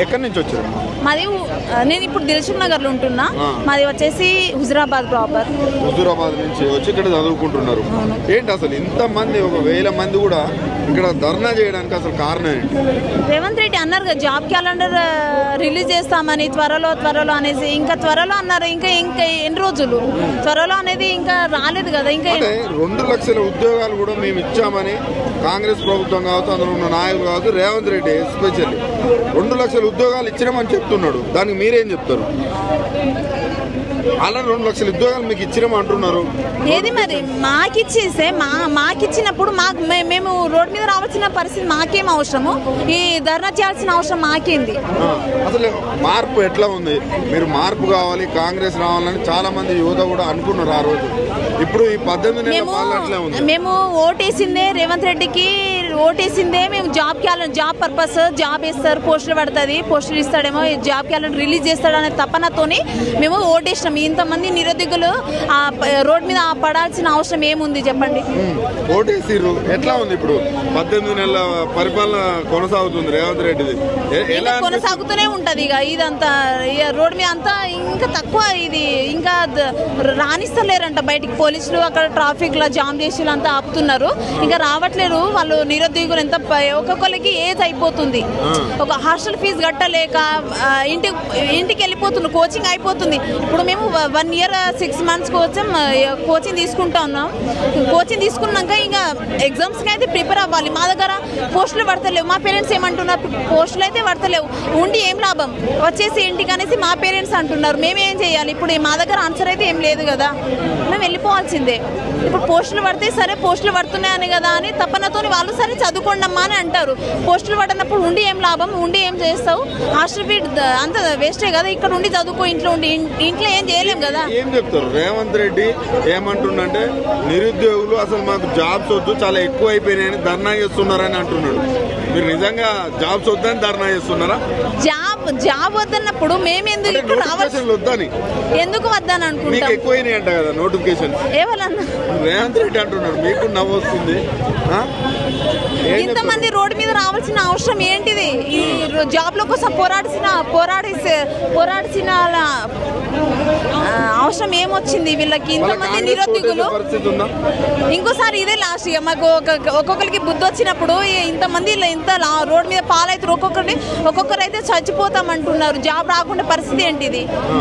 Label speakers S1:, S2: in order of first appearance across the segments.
S1: ఎక్కడి నుంచి వచ్చారు?
S2: మాది నేను ఇప్పుడు దిల్సుఖ్ నగర్లో ఉంటున్నా.
S1: ఆ.
S2: మాది వచ్చేసి హుజరాబాద్ ప్రాపర్
S1: హుజూరాబాద్ నుంచి వచ్చి ఇక్కడ చదువుకుంటున్నారు. ఏంటి అసలు ఇంతమంది ఒక వేల మంది కూడా ఇక్కడ ధర్నా చేయడానికి అసలు కారణం ఏంటి?
S2: రేవంత్ రెడ్డి అన్నారు కదా జాబ్ క్యాలెండర్ రిలీజ్ చేస్తామని త్వరలో త్వరలో అనేసి. ఇంకా త్వరలో అన్నారు ఇంకా ఇంకా ఎన్ని రోజులు? త్వరలో అనేది ఇంకా రాలేదు కదా ఇంకా
S1: రెండు లక్షల ఉద్యోగాలు కూడా మేము ఇచ్చామని కాంగ్రెస్ ప్రభుత్వం కావచ్చు అందులో ఉన్న నాయకులు కావచ్చు రేవంత్ రెడ్డి ఎస్పెషల్లీ రెండు లక్షల ఉద్యోగాలు ఇచ్చినామని చెప్తున్నాడు. దానికి మీరేం చెప్తారు? అలా రెండు లక్షల ఉద్యోగాలు మీకు ఇచ్చినాం అంటున్నారు?
S2: ఏది మరి? మాకిచ్చేస్తే మా మాకిచ్చినప్పుడు మాకు మే- మేము రోడ్ మీద రావాల్సిన పరిస్థితి మాకేం అవసరము? ఈ ధర్నా చేయాల్సిన అవసరం మాకేంది?
S1: అసలు మార్పు ఎట్లా ఉంది? మీరు మార్పు కావాలి కాంగ్రెస్ రావాలని చాలా మంది యువత కూడా అనుకున్నారు ఆ రోజు. ఇప్పుడు ఈ పద్దెనిమిది
S2: మేము ఓటేసిందే రేవంత్ రెడ్డికి ఓటేసిందే మేము job calendar job purpose job ఇస్తారు పోస్టులు పడుతుంది పోస్టులు ఇస్తాడేమో జాబ్ క్యాలెండర్ రిలీజ్ చేస్తాడు అనే తపనతోని మేము ఓటేసినాం. ఇంతమంది నిరుద్యోగులు ఆ రోడ్ మీద పడాల్సిన అవసరం ఏముంది చెప్పండి?
S1: ఉమ్, ఓటేసిర్రు. ఎట్లా ఉంది ఇప్పుడు? పద్దెనిమిది నెలల పరిపాలన కొనసాగుతుంది రేవంత్ రెడ్డిది?
S2: కొనసాగుతూనే ఉంటది ఇక ఇదంతా. ఇక రోడ్ మీద అంతా ఇంకా తక్కువ ఇది ఇంకా రాణిస్తలేరంట బయటికి పోలీసులు అక్కడ ట్రాఫిక్లో జామ్ చేసి అంతా ఆపుతున్నారు. ఇంకా రావట్లేరు వాళ్ళు నిరుద్యోగులు ఎంత ఒక్కొక్కరికి ఏజ్ అయిపోతుంది. ఒక హాస్టల్ ఫీజు కట్టలేక ఇంటికి ఇంటికి వెళ్ళిపోతున్నారు కోచింగ్ అయిపోతుంది. ఇప్పుడు మేము వన్ ఇయర్ సిక్స్ మంత్స్ కోసం కోచింగ్ తీసుకుంటా ఉన్నాం. కోచింగ్ తీసుకున్నాక ఇంకా ఎగ్జామ్స్కి అయితే ప్రిపేర్ అవ్వాలి. మా దగ్గర పోస్టులు పడతలేవు. మా పేరెంట్స్ ఏమంటున్నారు? పోస్టులు అయితే పడతలేవు. ఉండి ఏం లాభం? వచ్చేసి ఇంటికి అనేసి మా పేరెంట్స్ అంటున్నారు. మేము ఏం చేయాలి? ఇప్పుడు మా దగ్గర ఆన్సర్ అయితే ఏం లేదు కదా. మేము వెళ్ళిపోవాల్సిందే. ఇప్పుడు పోస్టులు పడితే సరే పోస్టులు పడుతున్నాయని కదా అని తపనతోని వాళ్ళు సరే చదువుకోండమ్మా అని అంటారు. పోస్టులు పడినప్పుడు ఉండి ఏం లాభం? ఉండి ఏం చేస్తావు? హాస్టల్ ఫీ అంత వేస్టే కదా? ఇక్కడ ఉండి చదువుకో ఇంట్లో ఉండి ఇంట్లో ఏం చేయలేం కదా?
S1: ఏం చెప్తారు? రేవంత్ రెడ్డి ఏమంటుండంటే నిరుద్యోగులు అసలు మాకు జాబ్స్ వద్దు చాలా ఎక్కువ అయిపోయినాయని ధర్నా చేస్తున్నారని అంటున్నాడు. మీరు నిజంగా జాబ్స్ వద్దని ధర్నా చేస్తున్నారా?
S2: జాబ్ జాబ్ వద్దన్నప్పుడు మేమెందుకు ఇక్కడ
S1: నోటిఫికేషన్లు వద్దని.
S2: ఎందుకు వద్దని
S1: మీకు
S2: అనుకుంటాం?
S1: ఎక్కువైనాయి అంట కదా నోటిఫికేషన్
S2: ఏవలన్నా
S1: రేవంత్ రెడ్డి అంటున్నాడు మీకు నవ్వు వస్తుంది?
S2: ఇంతమంది రోడ్డు మీద రావాల్సిన అవసరం ఏంటిది? ఈ జాబ్ల కోసం పోరాడిసిన పోరాడి పోరాడిసిన అవసరం ఏమొచ్చింది? వీళ్ళకి
S1: వాళ్ళ
S2: ఇంతమంది నిరుద్యోగులు ఇంకోసారి ఇదే లాస్ట్ ఇక మాకు ఒక- ఒక్కొక్కరికి బుద్ధి వచ్చినప్పుడు ఇంతమంది ఇంత రోడ్ మీద పాలవుతారు ఒక్కొక్కరిని ఒక్కొక్కరు అయితే చచ్చిపోతామంటున్నారు. జాబ్ రాకుండా పరిస్థితి ఏంటిది?
S1: ఆ.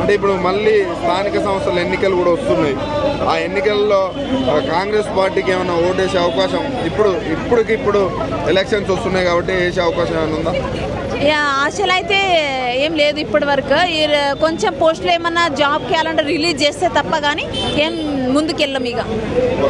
S1: అంటే ఇప్పుడు మళ్ళీ స్థానిక సంస్థల ఎన్నికలు కూడా వస్తున్నాయి. ఆ ఎన్నికల్లో కాంగ్రెస్ పార్టీకి ఏమైనా ఓటేసే అవకాశం ఇప్పుడు ఇప్పటికి ఇప్పుడు ఎలక్షన్స్ వస్తున్నాయి కాబట్టి వేసే అవకాశం ఏమైనా ఉందా?
S2: ఆశలు అయితే ఏం లేదు ఇప్పటి వరకు. కొంచెం పోస్టులు ఏమన్నా జాబ్ క్యాలెండర్ రిలీజ్ చేస్తే తప్ప కానీ ఏం ముందుకెళ్ళం ఇక.